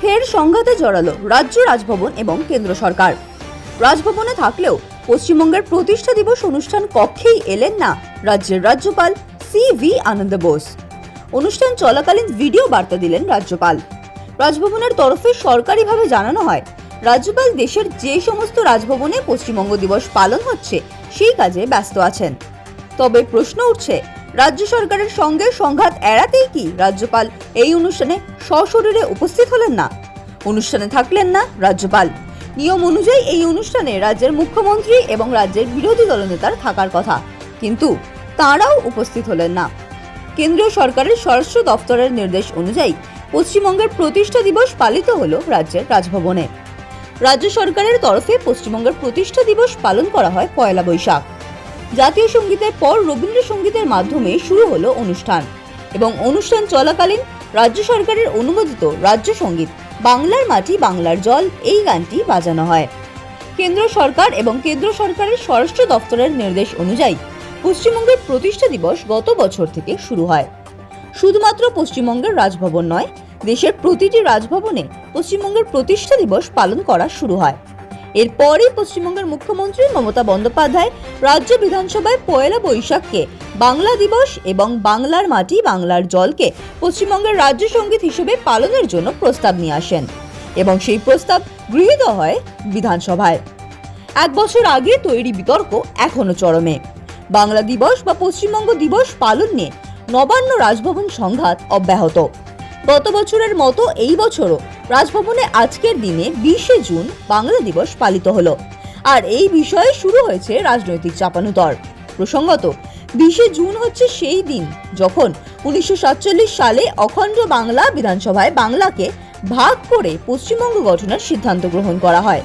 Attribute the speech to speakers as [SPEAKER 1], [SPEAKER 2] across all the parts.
[SPEAKER 1] ফের সংঘাতে জড়ালো রাজ্য রাজভবন এবং কেন্দ্র সরকার। রাজভবনে থাকলেও পশ্চিমবঙ্গের প্রতিষ্ঠা দিবস অনুষ্ঠান কক্ষেই এলেন না রাজ্যের রাজ্যপাল সি ভি আনন্দ বোস। অনুষ্ঠান চলাকালীন ভিডিও বার্তা দিলেন রাজ্যপাল। রাজভবনের তরফে সরকারিভাবে জানানো হয়, রাজ্যপাল দেশের যে সমস্ত রাজভবনে পশ্চিমবঙ্গ দিবস পালন হচ্ছে, সেই কাজে ব্যস্ত আছেন। তবে প্রশ্ন উঠছে রাজ্য সরকারের সঙ্গে সংঘাত এড়াতেই কি রাজ্যপাল? এই অনুষ্ঠানে সশরীরে উপস্থিত হলেন না। অনুষ্ঠানে থাকলেন না রাজ্যপাল। নিয়ম অনুযায়ী এই অনুষ্ঠানে রাজ্যের মুখ্যমন্ত্রী এবং রাজ্যের বিরোধী দলনেতার থাকার কথা। কিন্তু তাঁরাও উপস্থিত হলেন না। কেন্দ্রীয় সরকারের স্বরাষ্ট্র দফতরের নির্দেশ অনুযায়ী পশ্চিমবঙ্গের প্রতিষ্ঠা দিবস পালিত হলো রাজ্যের রাজভবনে। রাজ্য সরকারের তরফে পশ্চিমবঙ্গের প্রতিষ্ঠা দিবস পালন করা হয় পয়লা বৈশাখ। জাতীয় সঙ্গীতের পর রবীন্দ্রসঙ্গীতের মাধ্যমে শুরু হলো অনুষ্ঠান এবং অনুষ্ঠান চলাকালীন রাজ্য সরকারের অনুমোদিত রাজ্য সংগীত বাংলার মাটি বাংলার জল এই গানটি বাজানো হয়। কেন্দ্র সরকার এবং কেন্দ্র সরকারের স্বরাষ্ট্র দপ্তরের নির্দেশ অনুযায়ী পশ্চিমবঙ্গের প্রতিষ্ঠা দিবস গত বছর থেকে শুরু হয়। শুধুমাত্র পশ্চিমবঙ্গের রাজভবন নয়, দেশের প্রতিটি রাজভবনে পশ্চিমবঙ্গের প্রতিষ্ঠা দিবস পালন করা শুরু হয়। এরপরই পশ্চিমবঙ্গের মুখ্যমন্ত্রী মমতা বন্দ্যোপাধ্যায় রাজ্য বিধানসভায় পয়লা বৈশাখকে বাংলা দিবস এবং বাংলার মাটি, বাংলার জলকে পশ্চিমবঙ্গের রাজ্য সংগীত হিসেবে পালনের জন্য প্রস্তাব নিয়ে আসেন এবং সেই প্রস্তাব গৃহীত হয় বিধানসভায়। এক বছর আগে তৈরি বিতর্ক এখনও চরমে। বাংলা দিবস বা পশ্চিমবঙ্গ দিবস পালন নিয়ে নবান্ন রাজভবন সংঘাত অব্যাহত। গত বছরের মতো এই বছরও রাজভবনে আজকের দিনে বিশে জুন বাংলা দিবস পালিত হলো। আর এই বিষয়ে শুরু হয়েছে রাজনৈতিক চাপানুতর। প্রসঙ্গত, বিশে জুন হচ্ছে সেই দিন যখন উনিশশো সাতচল্লিশ সালে অখণ্ড বাংলা বিধানসভায় বাংলাকে ভাগ করে পশ্চিমবঙ্গ গঠনের সিদ্ধান্ত গ্রহণ করা হয়।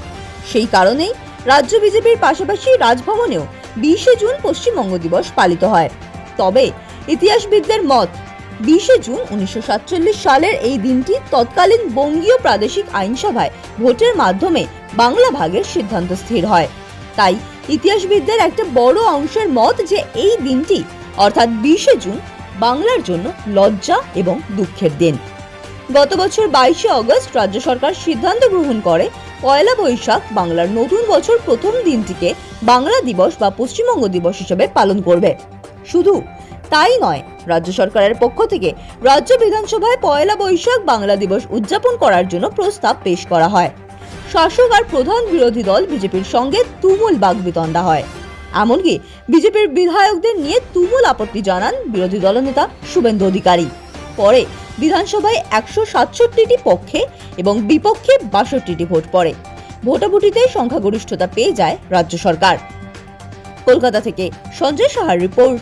[SPEAKER 1] সেই কারণেই রাজ্য বিজেপির পাশাপাশি রাজভবনেও বিশে জুন পশ্চিমবঙ্গ দিবস পালিত হয়। তবে ইতিহাসবিদদের মত বিশে জুন উনিশশো সাতচল্লিশ সালের এই দিনটি তৎকালীন বঙ্গীয় প্রাদেশিক আইনসভায় ভোটের মাধ্যমে বাংলা ভাগের সিদ্ধান্ত স্থির হয়। তাই ইতিহাসবিদদের একটা বড় অংশের মত যে এই দিনটি, অর্থাৎ বিশে জুন, বাংলার জন্য লজ্জা এবং দুঃখের দিন। গত বছর বাইশে অগস্ট রাজ্য সরকার সিদ্ধান্ত গ্রহণ করে, পয়লা বৈশাখ বাংলার নতুন বছর প্রথম দিনটিকে বাংলা দিবস বা পশ্চিমবঙ্গ দিবস হিসেবে পালন করবে। শুধু তাই নয়। রাজ্য সরকারের পক্ষ থেকে রাজ্য বিধানসভায় পয়লা বৈশাখ বাংলা দিবস উদযাপন করার জন্য প্রস্তাব পেশ করা হয়। শাসক আর প্রধান বিরোধী দল বিজেপির সঙ্গে তুমুল বাগবিতণ্ডা হয়। এমনকি বিজেপির বিধায়কদের নিয়ে তুমুল আপত্তি জানান বিরোধী দলনেতা শুভেন্দু অধিকারী। পরে বিধানসভায় একশো সাতষট্টিটি পক্ষে এবং বিপক্ষে বাষট্টিটি ভোট পড়ে। ভোটাভুটিতে সংখ্যাগরিষ্ঠতা পেয়ে যায় রাজ্য সরকার। কলকাতা থেকে সঞ্জয় সাহার রিপোর্ট।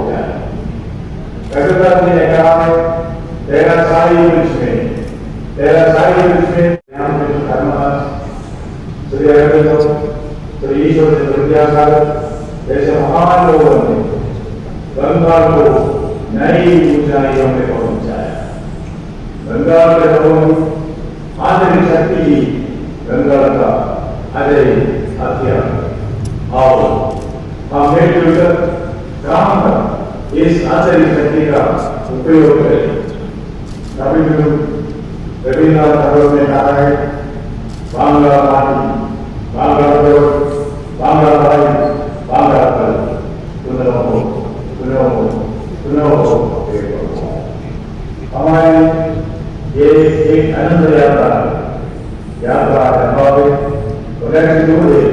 [SPEAKER 2] कविता जी ने कहा है तेरा सारी वृक्ष में तेरा सारी वृक्ष में ध्यान में धर्मदास श्री अरविंदो श्री ईश्वर चंद्र विद्यासागर जैसे महान लोगों ने गंगा को नई ऊंचाइयों में पहुँचाया गंगा के लोगों आंतरिक शक्ति ही गंगा का अजय हथियार और हम मिलजुल काम कर ಈ ಆಚರಿ ಶಕ್ತಿಯ ಉಪಯೋಗಕ್ಕೆ ಕವಿಗಳು ರವೀಂದ್ರನಾಥ್ ಠಾಗೋರ್ ने कहा है बांग्ला माटी बांग्ला बोल बांग्ला भाई बांग्ला कल सुनो सुनो सुनो हमारे ये एक अनंत यात्रा यात्रा है भावे तो लेकिन दूर है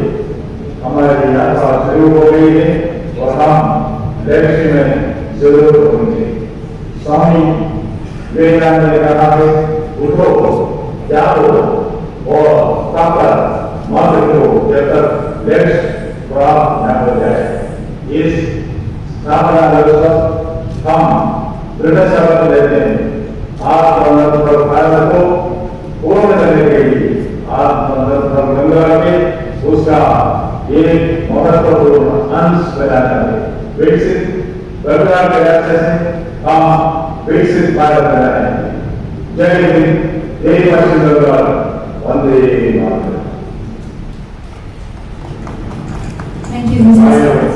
[SPEAKER 2] वेदना ने कहा है उठो जाओ और तब तक मत रखो जब तक लेट्स प्राप्त न हो जाए इस स्थापना व्यवस्था हम दृढ़ शब्द लेते हैं आत्मनिर्भर भारत को पूर्ण करने के लिए आत्मनिर्भर गंगा के उसका एक महत्वपूर्ण अंश पैदा करें विकसित के प्रयास से हम ಬೆಳೆಸಿದ ಭಾರತ ಜೈ ಹಿಂದ್ ಜೈ ಭಾಷೆಗಳ ಒಂದೇ ಮಾತು
[SPEAKER 3] Thank you, Mrs.